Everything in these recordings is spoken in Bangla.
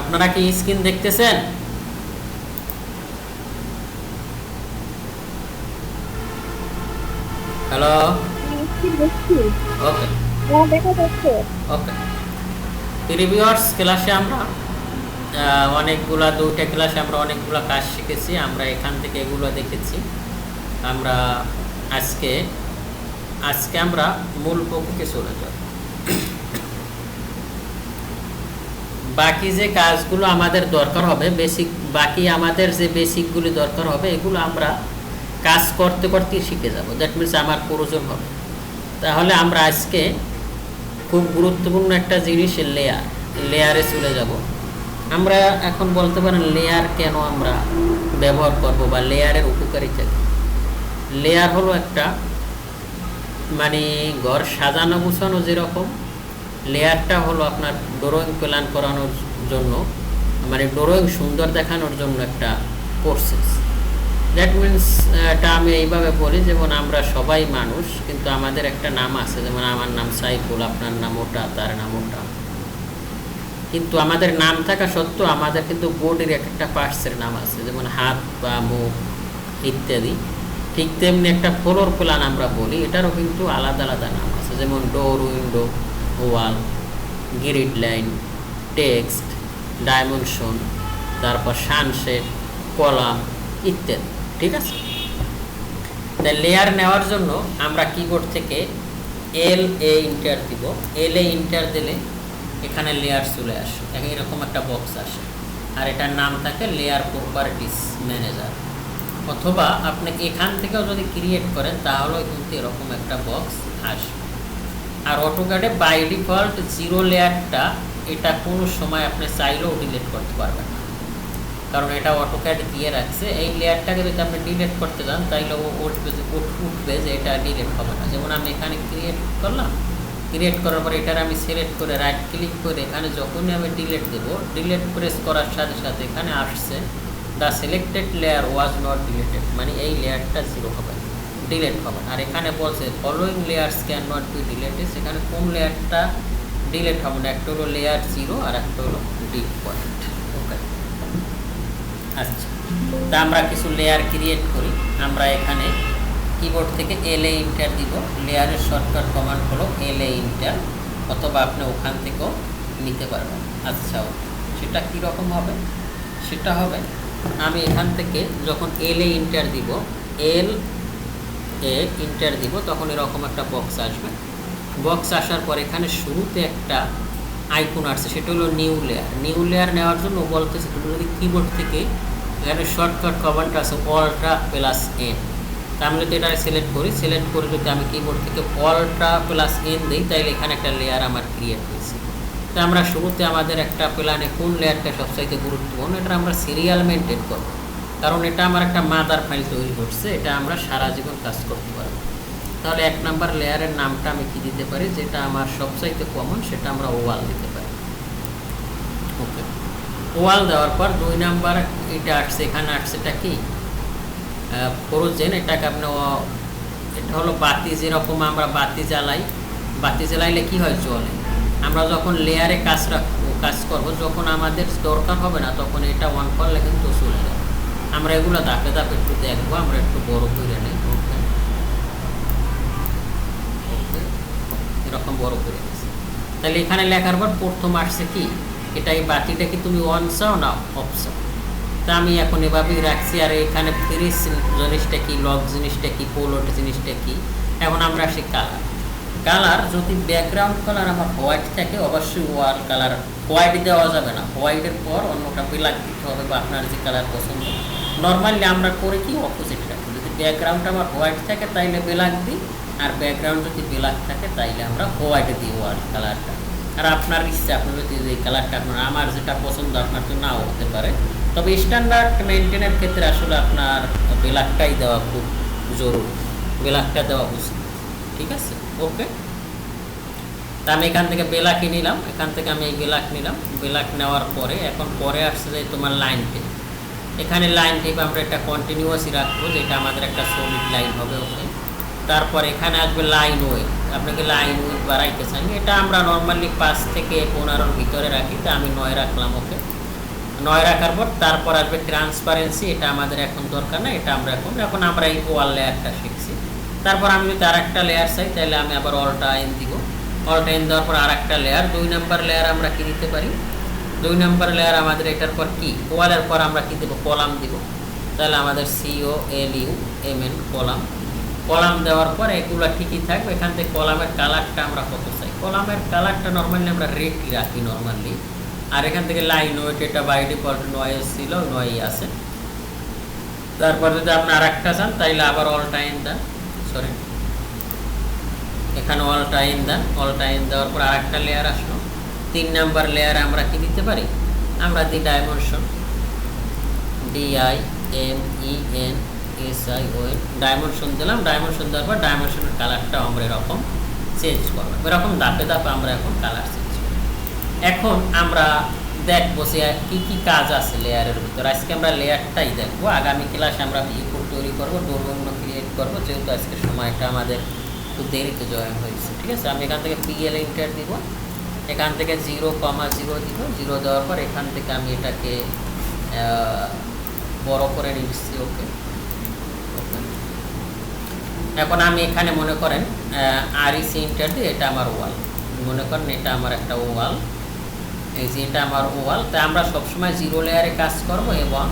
আপনারা কি স্ক্রিন দেখতেছেন? হ্যালো? ওকে। ওকে। রিভিউয়ার্স ক্লাসে আমরা অনেকগুলা দুইটা ক্লাসে আমরা অনেকগুলো কাজ শিখেছি। আমরা এখান থেকে এগুলো দেখেছি। আমরা আজকে আজকে আমরা মূল পক্ষে চলে যাব। বাকি যে কাজগুলো আমাদের দরকার হবে বেসিক বাকি আমাদের যে বেসিকগুলি দরকার হবে, এগুলো আমরা কাজ করতে করতেই শিখে যাব। দ্যাট মিনস আমার প্রয়োজন হবে। তাহলে আমরা আজকে খুব গুরুত্বপূর্ণ একটা জিনিস লেয়ার লেয়ারে চলে যাব। আমরা এখন বলতে পারেন লেয়ার কেন আমরা ব্যবহার করব বা লেয়ারের উপকারিতা? লেয়ার হলো একটা মানে ঘর সাজানো গুছানো যেরকম লেয়ারটা হলো আপনার ড্রয়িং প্ল্যান করানোর জন্য মানে ড্রয়িং সুন্দর দেখানোর জন্য একটা প্রসেস দ্যাট মিন্স এটা আমি এইভাবে বলি, যেমন আমরা সবাই মানুষ, কিন্তু আমাদের একটা নাম আছে, যেমন আমার নাম সাইফুল, আপনার নাম ওটা, তার নাম ওটা। কিন্তু আমাদের নাম থাকা সত্ত্বেও আমাদের কিন্তু বডির এক একটা পার্টসের নাম আছে, যেমন হাত বা মুখ ইত্যাদি। ঠিক তেমনি একটা ফ্লোর প্ল্যান আমরা বলি, এটারও কিন্তু আলাদা আলাদা নাম আছে, যেমন door window wall grid line, text, dimension, তারপর সানসেট কলাম ইত্যাদি, ঠিক আছে? তাই লেয়ার নেওয়ার জন্য আমরা কিবোর্ড থেকে এল এ ইন্টার দিব। এল এ ইন্টার দিলে এখানে লেয়ার চলে আসে। এরকম একটা বক্স আসে। আর এটার নাম থাকে লেয়ার প্রপার্টিস ম্যানেজার অথবা আপনি এখান থেকেও যদি ক্রিয়েট করেন, তাহলেও কিন্তু এরকম একটা বক্স আসবে। আর অটোক্যাডে বাই ডিফল্ট জিরো লেয়ারটা এটা কোনো সময় আপনি চাইলেও ডিলিট করতে পারবেন না। কারণ এটা অটোক্যাড দিয়ে রাখছে। এই লেয়ারটাকে যদি আপনি ডিলিট করতে যান, তাইলে ও উঠবে যে উঠ- উঠবে যে এটা ডিলিট হবে না। যেমন আমি এখানে ক্রিয়েট করলাম। ক্রিয়েট করার পরে এটার আমি সিলেক্ট করে রাইট ক্লিক করে এখানে যখনই আমি ডিলেট দেবো ডিলেট প্রেস করার সাথে সাথে এখানে আসছে the selected layer was not deleted মানে এই লেয়ারটা জিরো হবে। ডিলেট হবে। না। আর এখানে বলছে following layers can not be deleted সেখানে কোন লেয়ারটা ডিলেট হবে না? একটা হলো লেয়ার জিরো আর একটা হলো ডিপ পয়েন্ট ওকে আচ্ছা। তা আমরা কিছু লেয়ার ক্রিয়েট করি। আমরা এখানে কিবোর্ড থেকে এল এ ইন্টার দিব। লেয়ারের শর্টকাট কমান্ড হলো এল এ ইন্টার অথবা আপনি ওখান থেকেও নিতে পারবেন। আচ্ছা সেটা কীরকম হবে? সেটা হবে, আমি এখান থেকে যখন এল এ ইন্টার দিব এল এ ইন্টার দিব, তখন এরকম একটা বক্স আসবে। বক্স আসার পর এখানে শুরুতে একটা আইকন আসছে, সেটা হলো নিউ লেয়ার নিউ লেয়ার নেওয়ার জন্য বলতেছে যদি কিবোর্ড থেকে এখানে শর্টকাট কমান্ড আছে অল্ট্রা প্লাস এন তা আমি যদি এটা সিলেক্ট করি সিলেক্ট করে যদি আমি কিবোর্ড থেকে অল্ট্রা প্লাস এন দিই তাহলে এখানে একটা লেয়ার আমার ক্রিয়েট হয়েছে। তো আমরা শুরুতে আমাদের একটা প্ল্যানে কোন লেয়ারটা সবচাইতে গুরুত্বপূর্ণ, এটা আমরা সিরিয়াল মেনটেন করব। কারণ এটা আমার একটা মাদার ফাইল তৈরি করছে, এটা আমরা সারা জীবন কাজ করতে পারব। তাহলে এক নাম্বার লেয়ারের নামটা আমি কি দিতে পারি? যেটা আমার সবচাইতে কমন সেটা আমরা ওয়াল দিতে পারি। ওকে। ওয়াল দেওয়ার পর দুই নাম্বার এটা আসছে, এখানে আসছে এটা কি? ফরোজেন, এটাকে আপনি এটা হলো বাতি, যেরকম আমরা বাতি জ্বালাই। বাতি জ্বালাইলে কি হয়? জলে আমরা যখন লেয়ারে কাজ রাখব কাজ করব, যখন আমাদের দরকার হবে না, তখন এটা অন করলে কিন্তু চলে যাবে আমরা এগুলো ধাপে ধাপে একটু দেখব, আমরা একটু বড় করে নিই, ওকে? এরকম বড় করে নিচ্ছি তাহলে এখানে লেখার পর প্রথম আসছে কি? এটা এই বাতিটা কি তুমি অন চাও না অফ তা আমি এখন এভাবেই রাখছি, আর এখানে ফ্রিজ জিনিসটা কি লক জিনিসটা কি পোলোট জিনিসটা কি? এখন আমরা আসি কালার কালার যদি ব্যাকগ্রাউন্ড কালার আমার হোয়াইট থাকে, অবশ্যই ওয়াল কালার হোয়াইট দেওয়া যাবে না। হোয়াইটের পর অন্যটা ব্ল্যাক দিতে হবে বা আপনার যে কালার পছন্দ। নর্মালি আমরা করে কি অপোজিট রাখি যদি ব্যাকগ্রাউন্ড আমার হোয়াইট থাকে তাইলে ব্ল্যাক দিই, আর ব্যাকগ্রাউন্ড যদি ব্ল্যাক থাকে তাইলে আমরা হোয়াইট দিই ওয়াল কালারটা আর আপনার ইচ্ছে আপনার যদি এই কালারটা আপনার, আমার যেটা পছন্দ আপনার তো নাও হতে পারে। তবে স্ট্যান্ডার্ড মেনটেনের ক্ষেত্রে আসলে আপনার ব্ল্যাকটাই দেওয়া খুব জরুরি। ব্ল্যাকটা দেওয়া উচিত। ঠিক আছে? ওকে তা আমি এখান থেকে বেলাকি নিলাম। এখান থেকে আমি এই বেলাক নিলাম। বেলাক নেওয়ার পরে, এখন পরে আসছে যে তোমার লাইন টেপ এখানে লাইন টেপ আমরা একটা কন্টিনিউয়াসই রাখব, যেটা আমাদের একটা সলিড লাইন হবে ওকে তারপর এখানে আসবে লাইন ওয়ে আপনাকে লাইন উইথ বাড়াইতে চান এটা আমরা নর্মালি পাঁচ থেকে পনেরোর ভিতরে রাখি, তা আমি নয় রাখলাম ওকে নয় রাখার পর তারপর আসবে ট্রান্সপারেন্সি এটা আমাদের এখন দরকার না, এটা আমরা এখন এখন আমরা এই ওয়াল লেয়ারটা শিখছি। তারপর আমি যদি আর একটা লেয়ার চাই, তাহলে আমি আবার অলটা আইন দিব। অলটা আইন দেওয়ার পর আর একটা লেয়ার দুই নাম্বার লেয়ার আমরা কি দিতে পারি? দুই নাম্বার লেয়ার আমাদের এটার পর কি? ওয়ালের পর আমরা কি দেবো? কলাম দিব। তাহলে আমাদের C O L U M N column. Column দেওয়ার পর এগুলো ঠিকই থাকবে। এখান থেকে কলামের কালারটা আমরা কত চাই? কলামের কালারটা নর্মালি আমরা রেডই রাখি নর্মালি আর এখান থেকে লাইন ওয়েট এটা বাই ডিফল্ট নয় ছিল নয়ই আছে। তারপর যদি আপনি আর একটা চান, তাইলে আবার অল টাইম দেন। সরি এখানে অল টাইম দেন। অল টাইম দেওয়ার পর আর একটা লেয়ার আসলো। তিন নাম্বার লেয়ারে আমরা কি দিতে পারি? আমরা দিই dimension D I M E N S I O N dimension দিলাম ডাইমেনশন দেওয়ার পর ডাইমেনশনের কালারটা আমরা এরকম চেঞ্জ করব এরকম ধাপে ধাপে আমরা এখন কালার চেঞ্জ করি। এখন আমরা দেখব যে কী কী কাজ আছে লেয়ারের ভিতর। আজকে আমরা লেয়ারটাই দেখব। আগামী ক্লাসে আমরা ইউকুর তৈরি করব ডোরবঙ্গ ক্রিয়েট করব। যেহেতু আজকে সময়টা আমাদের একটু দেরিতে জয়েন হয়েছে, ঠিক আছে? আমি এখান থেকে পিএল ইন্টার দিব। এখান থেকে জিরো কমা জিরো দিব, জিরো দেওয়ার পর এখান থেকে আমি এটাকে বড় করে নিচ্ছি, ওকে? এখন আমি এখানে মনে করেন আর ইসি ইন্টার দিয়ে এটা আমার ওয়াল। মনে করেন এটা আমার একটা ওয়াল। এই যে এটা আমার ওয়াল, তা আমরা সবসময় জিরো লেয়ারে কাজ করব এবং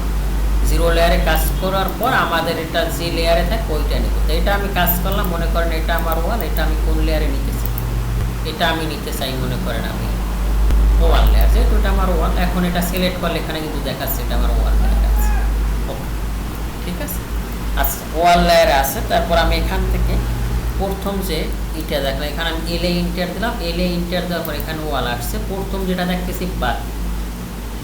জিরো লেয়ারে কাজ করার পর আমাদের এটা যে লেয়ারে থাকে, ওইটা নেব। তো এটা আমি কাজ করলাম, মনে করেন এটা আমার ওয়াল, এটা আমি কোন লেয়ারে নিতে এটা আমি নিতে চাই মনে করেন আমি। ওয়াল লেয়ার, যেহেতু এটা আমার ওয়াল এখন এটা সিলেক্ট করলে এখানে কিন্তু দেখাচ্ছে এটা আমার ওয়াল লেয়ার আছে। ঠিক আছে? আচ্ছা ওয়াল লেয়ারে আছে, তারপর আমি এখান থেকে প্রথম যে ইটা দেখলাম, এখানে আমি এলে ইন্টার দিলাম এলে ইন্টার দেওয়ার পর এখানে ওয়াল আসছে। প্রথম যেটা দেখতেছি বাদ।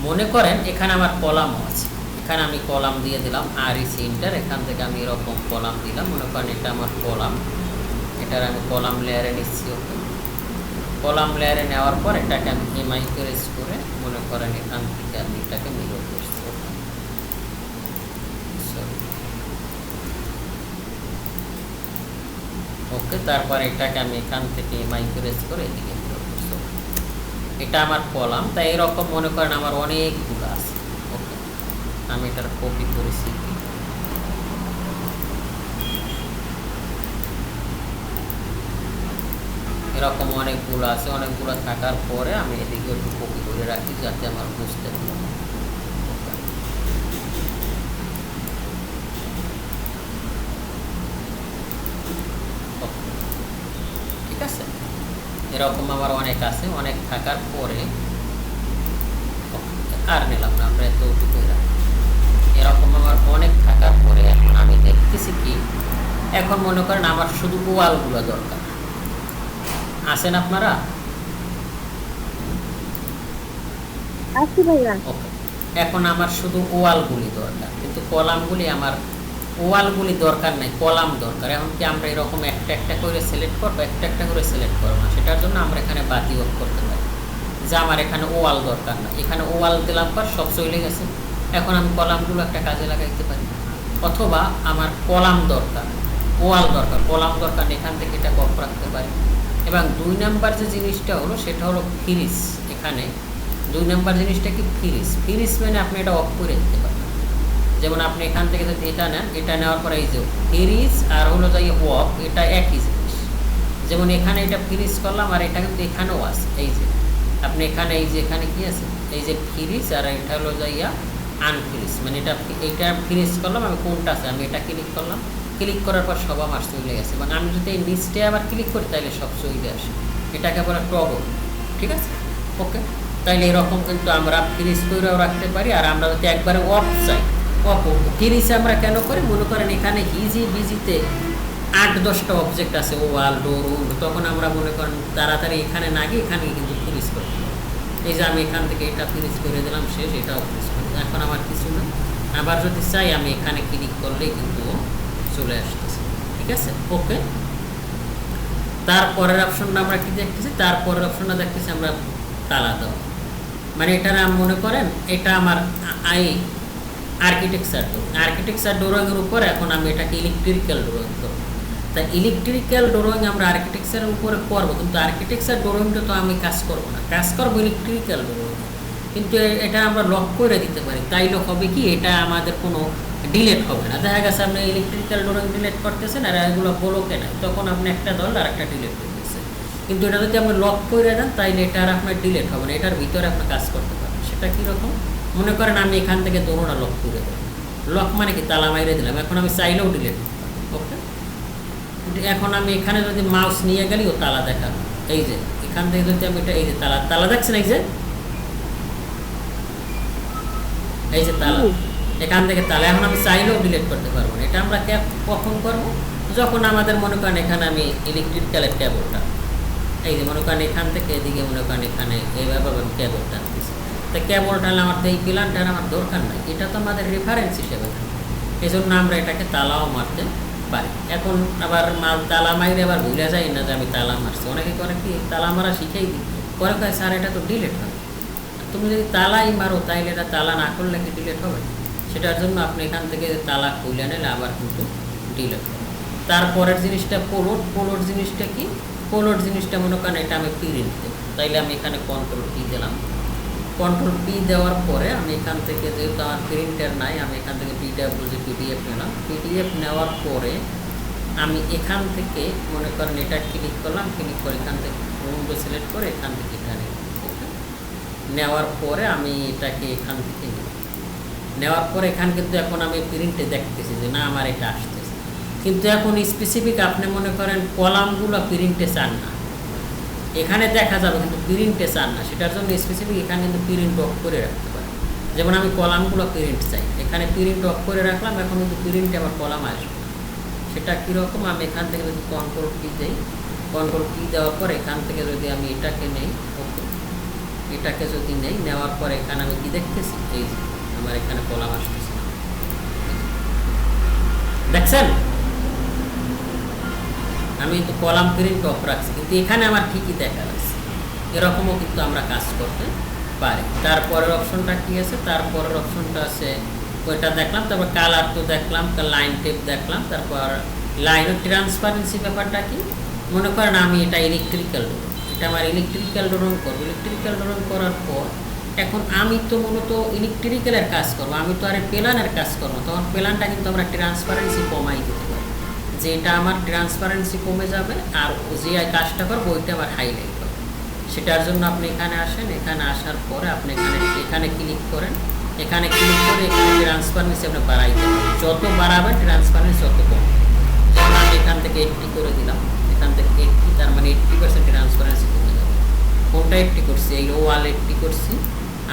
মনে করেন এখানে আমার কলামও আছে। এখানে আমি কলাম দিয়ে দিলাম, আর ইসি ইন্টার এখান থেকে আমি এরকম কলাম দিলাম। মনে করেন এটা আমার কলাম। এটার আমি কলাম লেয়ারে নিচ্ছি ওকে কলাম লেয়ারে নেওয়ার পর এটাকে আমি এমআই প্রেস করে মনে করেন এখান থেকে আমি এটাকে মিরর করছি। ওকে তারপর এটাকে আমি এখান থেকে এমআই প্রেস করে এদিকে mirror করছি, এটা আমার কলাম তাই এরকম মনে করেন আমার অনেকগুলো আছে। ওকে আমি এটার কপি করেছি। এরকম অনেকগুলো আছে, অনেকগুলো থাকার পরে আমি এদিকে একটু কপি করে রাখি যাতে আমার বুঝতে পারি। ঠিক আছে? এরকম আমার অনেক আছে, অনেক থাকার পরে আর নিলাম না, আমরা এত রাখি। এরকম আমার অনেক থাকার পরে এখন আমি দেখতেছি কি, এখন মনে করেন আমার শুধু ওয়ালগুলো দরকার। আছেন আপনারা? আছি ভাইয়া। এখন আমার শুধু ওয়ালগুলি দরকার কিন্তু কলামগুলি আমার ওয়ালগুলি দরকার নাই কলাম দরকার। এখন কি আমরা এরকম একটা একটা করে সিলেক্ট করব একটা একটা করে সিলেক্ট করব না? সেটার জন্য আমরা এখানে বাতি অফ করতে পারি। যে আমার এখানে ওয়াল দরকার না। এখানে ওয়াল দিলাম পর সব চলে গেছে। এখন আমি কলামগুলো একটা কাজে লাগাইতে পারি। অথবা আমার কলাম দরকার ওয়াল দরকার কলাম দরকার এখান থেকে এটা অফ রাখতে পারি। এবং দুই নাম্বার যে জিনিসটা হলো, সেটা হলো ফ্রিজ এখানে। দুই নাম্বার জিনিসটা কি? ফ্রিজ ফ্রিজ মানে আপনি এটা অফ করে দিতে পারেন যেমন আপনি এখান থেকে যদি এটা নেন, এটা নেওয়ার পরে এই যে ফ্রিজ আর হলো যাই অফ এটা একই জিনিস। যেমন এখানে এটা ফ্রিজ করলাম আর এটা কিন্তু এখানেও আছে। এই যে আপনি এখানে, এই যে এখানে কি আছে? এই যে ফ্রিজ আর এটা হলো যাইয়া আনফ্রিজ মানে এটা এটা ফ্রিজ করলাম, আমি কোনটা আছে? আমি এটা ক্লিক করলাম। ক্লিক করার পর সব আমার চলে গেছে। এবং আমি যদি এই লিস্টে আবার ক্লিক করি তাহলে সব চলে আসে। এটাকে বলে টগল ঠিক আছে? ওকে তাহলে এরকম কিন্তু আমরা ফ্রিজ করেও রাখতে পারি, আর আমরা যদি একবারে অফ চাই অফ ফ্রিজ আমরা কেন করি? মনে করেন এখানে ইজি বিজিতে আট, দশটা অবজেক্ট আছে ওয়াল ডোর তখন আমরা মনে করেন তাড়াতাড়ি এখানে না গিয়ে এখানে কিন্তু ফ্রিজ করতে এই যে আমি এখান থেকে এটা ফ্রিজ করে দিলাম, শেষ, এটাও ফ্রিজ করে। এখন আমার কিছু না আবার যদি চাই, আমি এখানে ক্লিক করলেই কিন্তু চলে আসতেছে। ঠিক আছে? ওকে তারপরের অপশনটা আমরা কি দেখতেছি? তারপরের অপশনটা দেখতেছি আমরা তালা দেওয়া মানে এটা নাম মনে করেন, এটা আমার আই আর্কিটেকচার ডোর আর্কিটেকচার ড্রয়িংয়ের উপর এখন আমি এটাকে ইলেকট্রিক্যাল ড্রয়িং করব। তা ইলেকট্রিক্যাল ড্রয়িং আমরা আর্কিটেকচারের উপরে করব, কিন্তু আর্কিটেকচার ড্রয়িংটা তো আমি কাজ করব না। কাজ করব ইলেকট্রিক্যাল ড্রয়িং কিন্তু এটা আমরা লক করে দিতে পারি। তাই তাইলে হবে কি? এটা আমাদের কোনো ডিলেট হবে না। দেখা গেছে আপনি ইলেকট্রিক্যাল ডোরিং ডিলেট করতেছেন আর এগুলো বলোকে নাই। তখন আপনি একটা দল আর একটা ডিলেট করতেছে কিন্তু এটা যদি আপনি লক করে দেন, তাইলে এটা আর আপনার ডিলেট হবে না। এটার ভিতরে আপনি কাজ করতে পারবেন। সেটা কীরকম? মনে করেন আমি এখান থেকে দোনোটা লক করে দেবো লক মানে কি? তালা মাইরে দিলাম। এখন আমি চাইলেও ডিলেট ওকে এখন আমি এখানে যদি মাউস নিয়ে গেলি, ও তালা দেখাবে। এই যে, এখান থেকে যদি আমি এটা, এই যে তালা তালা দেখছেন এই যে? এই যে তালা। এখান থেকে তালা এখন আমি চাইলেও ডিলিট করতে পারব না। এটা আমরা কখন করব? যখন আমাদের মনে করেন এখানে আমি ইলেকট্রিক্যালের কেবলটা এই যে মনে করেন এখান থেকে এদিকে মনে করেন এখানে এইভাবে আমি কেবলটা আনতেছি। তো কেবলটা হলে আমার তো এই প্ল্যানটার আমার দরকার নাই। এটা তো আমাদের রেফারেন্স হিসেবে থাকে। এই জন্য আমরা এটাকে তালাও মারতে পারি। এখন আবার মাল তালা মাইরে আবার ভুলে যাই না যে আমি তালা মারছি। অনেকে করে কি, তালা মারা শিখেই দিই। পরে কয়, স্যার, এটা তো ডিলেট হবে তুমি যদি তালাই মারো, তাইলে এটা তালা না করলে কি ডিলেট হবে? সেটার জন্য আপনি এখান থেকে তালা খুলে নিলে আবার কিন্তু ডিলেট তারপরের জিনিসটা পোলোড পোলোড জিনিসটা কি? পোলোড জিনিসটা মনে করেন এটা আমি প্রিন্ট দেবো তাইলে আমি এখানে কন্ট্রোল পি দিলাম। কন্ট্রোল পি দেওয়ার পরে আমি এখান থেকে যেহেতু আমার প্রিন্টার নাই, আমি এখান থেকে পিডিএফ যে পিডিএফ নিলাম। পিডিএফ নেওয়ার পরে আমি এখান থেকে মনে করেন এটা ক্লিক করলাম ক্লিক করে এখান থেকে উইন্ডো সিলেক্ট করে এখান থেকে ওকে নেওয়ার পরে আমি এটাকে এখান থেকে নেওয়ার পরে এখান কিন্তু এখন আমি প্রিন্টে দেখতেছি যে না, আমার এটা আসতেছে। কিন্তু এখন স্পেসিফিক আপনি মনে করেন কলামগুলো প্রিন্টে চান না। এখানে দেখা যাবে কিন্তু প্রিন্টে চান না। সেটার জন্য স্পেসিফিক এখানে কিন্তু প্রিন্ট অফ করে রাখতে পারেন। যেমন আমি কলামগুলো প্রিন্ট চাই। এখানে প্রিন্ট অফ করে রাখলাম, এখন কিন্তু প্রিন্টে আমার কলাম আসবে। সেটা কীরকম? আমি এখান থেকে যদি কন্ট্রোল কি দিই কন্ট্রোল কি দেওয়ার পর এখান থেকে যদি আমি এটাকে নেই এটাকে যদি নেই, নেওয়ার পর এখানে আমি কি দেখতেছি? এই আমার এখানে কলাম আসতেছে দেখছেন? আমি তো কলাম প্রিন্ট অফ রাখছি, কিন্তু এখানে আমার ঠিকই দেখা যাচ্ছে। এরকমও কিন্তু আমরা কাজ করতে পারি। তারপরের অপশনটা কি আছে? তারপরের অপশনটা আছে, ওইটা দেখলাম, তারপর কালার তো দেখলাম লাইন টেপ দেখলাম, তারপর লাইন ট্রান্সপারেন্সি ব্যাপারটা কি? মনে করেন আমি এটা ইলেকট্রিক্যাল এটা আমার ইলেকট্রিক্যাল ডোরন করব। ইলেকট্রিক্যাল ডোরন করার পর এখন আমি তো মূলত ইলেকট্রিক্যালের কাজ করব, আমি তো আর প্লানের কাজ করব তখন প্লানটা কিন্তু আমরা ট্রান্সপারেন্সি কমাই দিতে পারি। যে এটা আমার ট্রান্সপারেন্সি কমে যাবে আর যে কাজটা করব, ওইটা আমার হাইলাইট হবে। সেটার জন্য আপনি এখানে আসেন, এখানে আসার পরে আপনি এখানে এখানে ক্লিক করেন। এখানে ক্লিক করে এখানে ট্রান্সপারেন্সি আপনি বাড়াইতে পারেন। যত বাড়াবেন ট্রান্সপারেন্সি তত কম যেমন আমি এখান থেকে এইটটি করে দিলাম, এখান থেকে এইটটি তার মানে এইটটি পার্সেন্ট ট্রান্সপারেন্সি কমে যাবে। কোনটা এইটটি করছি? এই ওয়াল এইটটি করছি।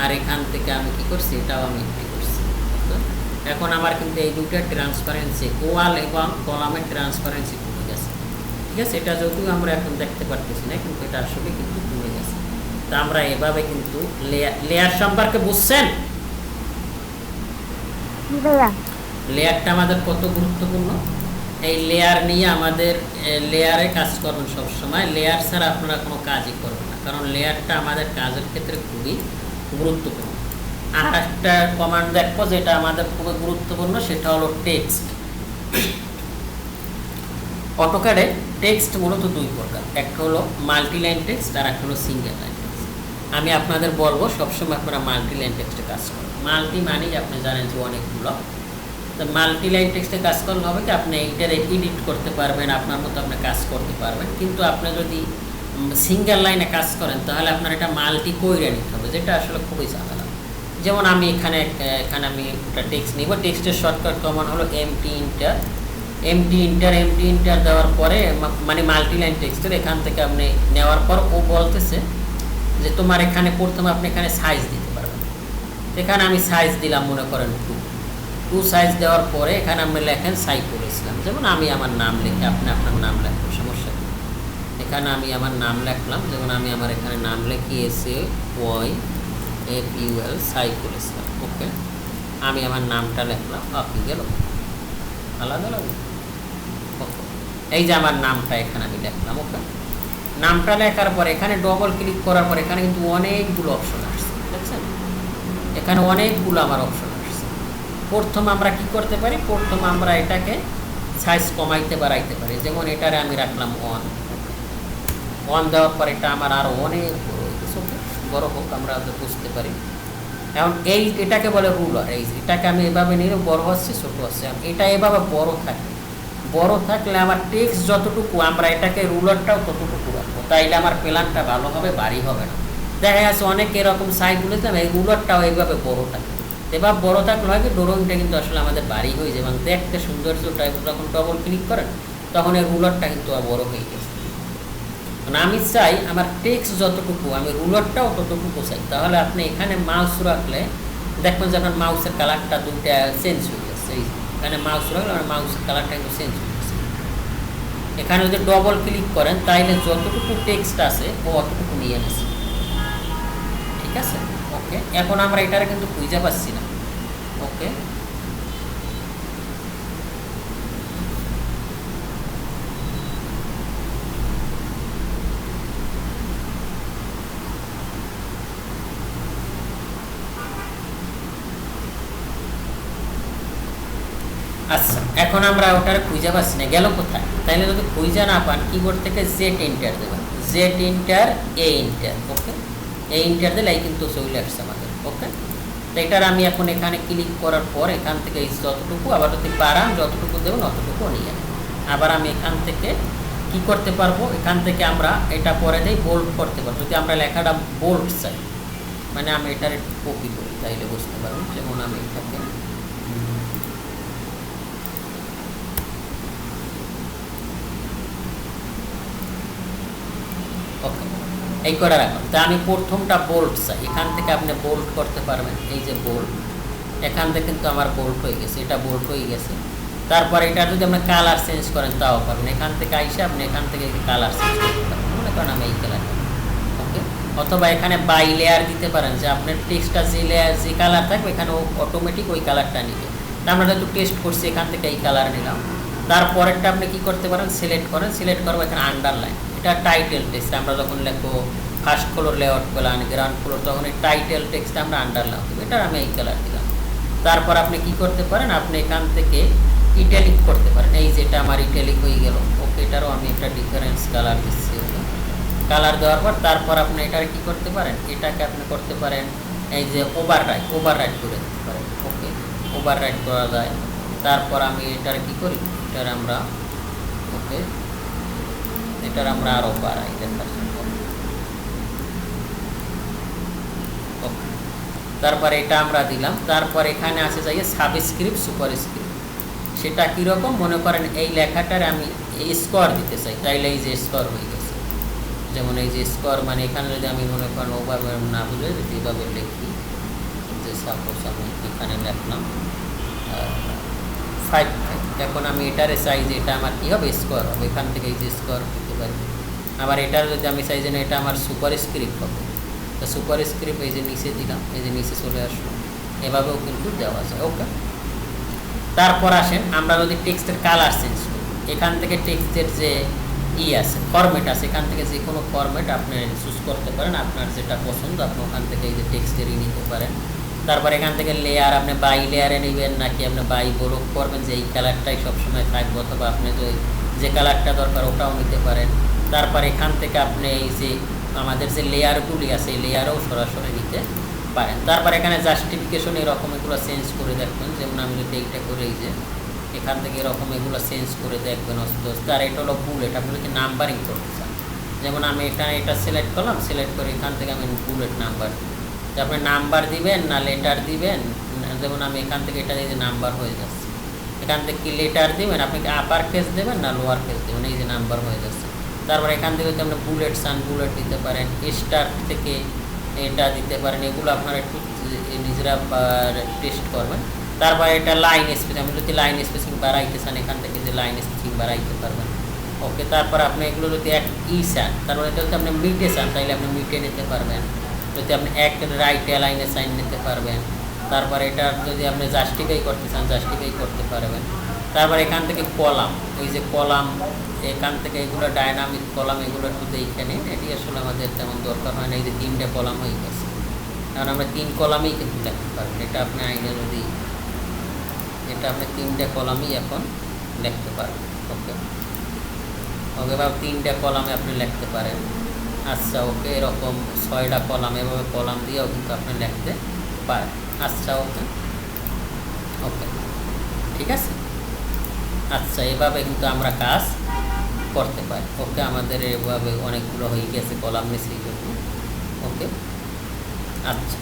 আর এখান থেকে আমি কি করছি? এটাও আমি এইটটি করছি। এখন আমার কিন্তু এই দুইটা ট্রান্সপারেন্সি ওয়াল এবং কলামের ট্রান্সপারেন্সি কমে গেছে। ঠিক আছে? এটা যদিও আমরা এখন দেখতে পারতেছি না কিন্তু এটা আসলে কিন্তু কমে গেছে। তা আমরা এভাবে কিন্তু লেয়ার লেয়ার সম্পর্কে বুঝছেন? লেয়ারটা আমাদের কত গুরুত্বপূর্ণ? এই লেয়ার নিয়ে আমাদের লেয়ারে কাজ করবেন সবসময়। লেয়ার ছাড়া আপনারা কোনো কাজই করবেন না। কারণ লেয়ারটা আমাদের কাজের ক্ষেত্রে খুবই গুরুত্বপূর্ণ। আর একটা কমান্ড দেখব যেটা আমাদের খুবই গুরুত্বপূর্ণ, সেটা হলো টেক্সট অটোকারে টেক্সট মূলত দুই প্রকার, একটা হলো মাল্টি লাইন টেক্সট আর একটা হলো সিঙ্গেল লাইন টেক্সট আমি আপনাদের বলব সবসময় আপনারা মাল্টি লাইন টেক্সটে কাজ করুন। মাল্টি মানেই আপনি জানেন যে অনেকগুলো। তো মাল্টি লাইন টেক্সটে কাজ করলে হবে কি, আপনি এইটার এডিট করতে পারবেন, আপনার মতো আপনি কাজ করতে পারবেন। কিন্তু আপনি যদি সিঙ্গেল লাইনে কাজ করেন, তাহলে আপনার এটা মাল্টি কইরে নিতে হবে। যেটা আসলে খুবই ঝামেলা। যেমন আমি এখানে এখানে আমি একটা টেক্সট নিব। টেক্সটের শর্টকাট কমন হলো MT enter MT enter MT enter দেওয়ার পরে মানে মাল্টি লাইন টেক্সটের এখান থেকে আপনি নেওয়ার পর ও বলতেছে যে তোমার এখানে প্রথমে আপনি এখানে সাইজ দিতে পারবেন। এখানে আমি সাইজ দিলাম মনে করেন টু টু সাইজ দেওয়ার পরে এখানে আপনি লেখেন সাইকুল ইসলাম। যেমন আমি আমার নাম লিখে আপনি আপনার নাম লেখেন। এখানে আমি আমার নাম লেখলাম। যেমন আমি আমার এখানে নাম লিখি S A Y F UL Saiful Islam okay? আমি আমার নামটা লেখলাম। আপনি গেল? আলাদা আলাদা ওকে। এই যে আমার নামটা এখানে আমি লিখলাম, ওকে? নামটা লেখার পর এখানে ডবল ক্লিক করার পর এখানে কিন্তু অনেকগুলো অপশন আসছে বুঝছেন এখানে অনেকগুলো আমার অপশন আসছে। প্রথম আমরা কি করতে পারি? প্রথম আমরা এটাকে সাইজ কমাইতে বাড়াইতে পারি। যেমন এটারে আমি রাখলাম ওয়ান ওয়ান দেওয়ার পর এটা আমার আরও অনেক বড় হোক, আমরা বুঝতে পারি। এখন এই এটাকে বলে রুলার এই এটাকে আমি এভাবে নিলে বড় হচ্ছে, ছোট হচ্ছে। এটা এভাবে বড় থাকে। বড় থাকলে আমার টেক্সট যতটুকু, আমরা এটাকে রুলারটাও ততটুকু রাখব। তাইলে আমার প্ল্যানটা ভালো হবে, বাড়ি হবে না। দেখা যাচ্ছে অনেক এরকম সাইড বলেছিলাম এই রুলারটাও এইভাবে বড় থাকে। এবার বড় থাকলে হয় কি ড্রয়িংটা কিন্তু আসলে আমাদের বাড়ি হয়ে যায়। এবং দেখতে সৌন্দর্যটা, যখন ডবল ক্লিক করেন, তখন এই রুলারটা কিন্তু বড় হয়ে গেছে। মানে আমি চাই আমার টেক্সট যতটুকু, আমি রুলারটাও ততটুকু চাই তাহলে আপনি এখানে মাউস রাখলে, দেখবেন যে আপনার মাউসের কালারটা দুটা চেঞ্জ হয়ে গেছে। এখানে মাউস রাখলে আমার মাউসের কালারটা কিন্তু চেঞ্জ হয়ে গেছে। এখানে যদি ডবল ক্লিক করেন, তাইলে যতটুকু টেক্সট আছে, ও অতটুকু নিয়ে নেছে। ঠিক আছে? ওকে এখন আমরা এটারে কিন্তু খুঁজে পাচ্ছি না। ওকে আচ্ছা এখন আমরা ওটার খুঁজে পাচ্ছি না। গেল কোথায়? তাইলে যদি খুঁজে না পান কিবোর্ড থেকে জেড ইন্টার দেবেন। Z enter A enter okay A enter দিলে এই কিন্তু চলে আসছে আমাদের ওকে তো এটার আমি এখন এখানে ক্লিক করার পর এখান থেকে যতটুকু আবার যদি বাড়ান, যতটুকু দেবেন, অতটুকু নিয়ে আবার আমি এখান থেকে কি করতে পারব? এখান থেকে আমরা এটা পরে দেই বোল্ড করতে পারব। যদি আমরা লেখাটা বোল্ড চাই মানে আমি এটার কপি করি, তাইলে বুঝতে পারব যেমন আমি এটাকে ওকে এই করে রাখুন তা আমি প্রথমটা বোল্ট চাই। এখান থেকে আপনি বোল্ট করতে পারবেন। এই যে বোল্ট এখান থেকে কিন্তু আমার বোল্ট হয়ে গেছে। এটা বোল্ট হয়ে গেছে। তারপর এটা যদি আপনি কালার চেঞ্জ করেন, তাও পারবেন। এখান থেকে আইসে আপনি এখান থেকে কালার চেঞ্জ করতে পারবেন। মনে করেন আমি এই কালার ওকে অথবা এখানে বাই লেয়ার দিতে পারেন। যে আপনার টেক্সটটা যে লেয়ার যে কালার থাকবে, এখানে অটোমেটিক ওই কালারটা নিবে। আমরা যেহেতু টেস্ট করছি, এখান থেকে এই কালার নিলাম। তারপরেরটা আপনি কি করতে পারেন? সিলেক্ট করেন। সিলেক্ট করব এখানে আন্ডারলাইন এটা টাইটেল টেক্সট আমরা যখন লিখব first floor layout plan ground floor তখন এই টাইটেল টেক্সট আমরা আন্ডারলাইন দেবো এটার আমি এই কালার দিলাম। তারপর আপনি কি করতে পারেন, আপনি এখান থেকে ইটালিক করতে পারেন। এই যেটা আমার ইটালিক হয়ে গেল ওকে এটারও আমি একটা ডিফারেন্স কালার দিচ্ছি কালার দেওয়ার পর তারপর আপনি এটার কি করতে পারেন, এটাকে আপনি করতে পারেন, এই যে ওভার রাইট ওভার রাইট করে দিতে পারেন ওকে ওভার রাইট করা যায়। তারপর আমি এটার কি করি, এটার আমরা ওকে এটার আমরা আরও বাড়াই দেখার জন্য ওকে তারপর এটা আমরা দিলাম। তারপর এখানে আছে যাই সাবস্ক্রিপ্ট সুপার স্ক্রিপ্ট সেটা কীরকম? মনে করেন এই লেখাটার আমি এই স্কোর দিতে চাই। তাইলে এই যে স্কোর হয়ে গেছে। যেমন এই যে স্কোর মানে এখানে যদি আমি মনে করেন ওভাবে না বুঝে যদি এভাবে লিখি, যে সাপোজ আমি এখানে লিখলাম ফাইভ ফাইভ এখন আমি এটারে চাই যে এটা আমার কী হবে? স্কোর হবে। এখান থেকে এই যে স্কোর দিতে পারি। আবার এটার যদি আমি চাই এটা আমার সুপার স্ক্রিপ্ট হবে। তো সুপার স্ক্রিপ্ট এই যে নিচে দিলাম, এই যে নিচে চলে আসলো। এভাবেও কিন্তু দেওয়া যায়, ওকে? তারপর আসেন, আমরা যদি টেক্সটের কালার চেঞ্জ করি। এখান থেকে টেক্সটের যে ই আছে ফরম্যাট আছে, এখান থেকে যে কোনো ফরম্যাট আপনি চুজ করতে পারেন, আপনার যেটা পছন্দ, আপনি ওখান থেকে এই যে টেক্সটেরই নিতে পারেন। তারপর এখান থেকে লেয়ার আপনি বাই লেয়ারে নেবেন, নাকি আপনি বাই বড় করবেন, যে এই কালারটাই সবসময় থাকবে, অথবা আপনি যে যে কালারটা দরকার ওটাও নিতে পারেন। তারপর এখান থেকে আপনি এই যে আমাদের যে লেয়ারগুলি আছে, এই লেয়ারও সরাসরি নিতে পারেন। তারপর এখানে জাস্টিফিকেশন এরকম এগুলো চেঞ্জ করে দেখবেন। যেমন আমি যদি এইটা করে যে, এখান থেকে এরকম এগুলো চেঞ্জ করে দেখবেন আস্তে আর এটা হলো বুলেট আপনি যদি নাম্বারিং করতে চান। যেমন আমি এটা এটা সিলেক্ট করলাম সিলেক্ট করে এখান থেকে আমি বুলেট নাম্বার আপনি নাম্বার দিবেন না লেটার দিবেন যেমন আমি এখান থেকে এটা এই যে নাম্বার হয়ে যাচ্ছে। এখান থেকে কি লেটার দিবেন? আপনি কি আপার কেস দেবেন না লোয়ার কেস দেবেন? এই যে নাম্বার হয়ে যাচ্ছে। তারপর এখান থেকে যদি আপনি বুলেট সান বুলেট দিতে পারেন স্টার থেকে এটা দিতে পারেন, এগুলো আপনারা একটু নিজেরা টেস্ট করবেন। তারপর এটা লাইন স্পেসিং আপনি যদি লাইন স্পেসিং বাড়াইতে চান, এখান থেকে যে লাইন স্পেসিং বাড়াইতে পারবেন। ওকে তারপর আপনি এগুলো যদি এক ই চান এটা যদি আপনি মিটে চান তাহলে আপনি মিটে নিতে পারবেন। যদি আপনি এক রাইট লাইনে সাইন নিতে পারবেন। তারপর এটা যদি আপনি জাস্টিফাই করতে চান জাস্টিফাই করতে পারবেন। তারপর এখান থেকে কলাম, এই যে কলাম এখান থেকে এগুলো ডায়নামিক কলাম এগুলো দেখে নিন। এটি আসলে আমাদের তেমন দরকার হয় না। এই যে তিনটে কলাম হয়ে গেছে। কারণ আমরা তিন কলামেই কিন্তু লিখতে পারবেন এটা আপনি আইনে যদি এটা আপনি তিনটে কলামই এখন লিখতে পারবেন। ওকে? ওকে বা তিনটে কলামে আপনি লিখতে পারেন। আচ্ছা ওকে, এরকম ছয়টা কলাম, এভাবে কলাম দিয়েও কিন্তু আপনি লিখতে পারেন। আচ্ছা ওকে? ওকে, ঠিক আছে? আচ্ছা এভাবে কিন্তু আমরা কাজ করতে পারি। ওকে আমাদের এভাবে অনেকগুলো হয়ে গেছে, কলাম মিস্ত্রির জন্য ওকে? আচ্ছা।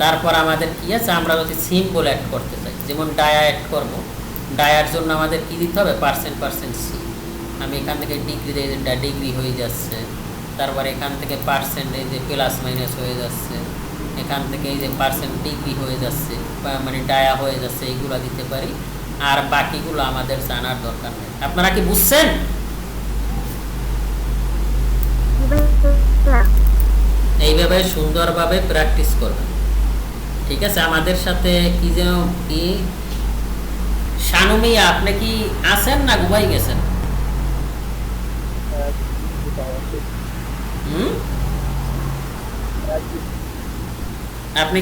তারপর আমাদের কি আছে? আমরা যদি সিম্বল অ্যাড করতে চাই। যেমন ডায়া অ্যাড করব। ডায়ার জন্য আমাদের কি দিতে হবে? পার্সেন্ট পার্সেন্ট সি আমি এখান থেকে ডিগ্রি ডিগ্রি হয়ে যাচ্ছে। তারপর এখান থেকে পার্সেন্ট এই যে প্লাস মাইনাস হয়ে যাচ্ছে। এখান থেকে এই যে পার্সেন্ট ডিগ্রি হয়ে যাচ্ছে মানে ডায়া হয়ে যাচ্ছে, এইগুলো দিতে পারি। আর বাকিগুলো আমাদের জানার দরকার নেই। আপনারা কি বুঝছেন ভাইয়া এইভাবে সুন্দরভাবে প্র্যাকটিস করবেন ঠিক আছে? আমাদের সাথে কি যেন কি? শানুমিয়া, আপনি কি আছেন না ঘুমাই গেছেন? হুম? আপনি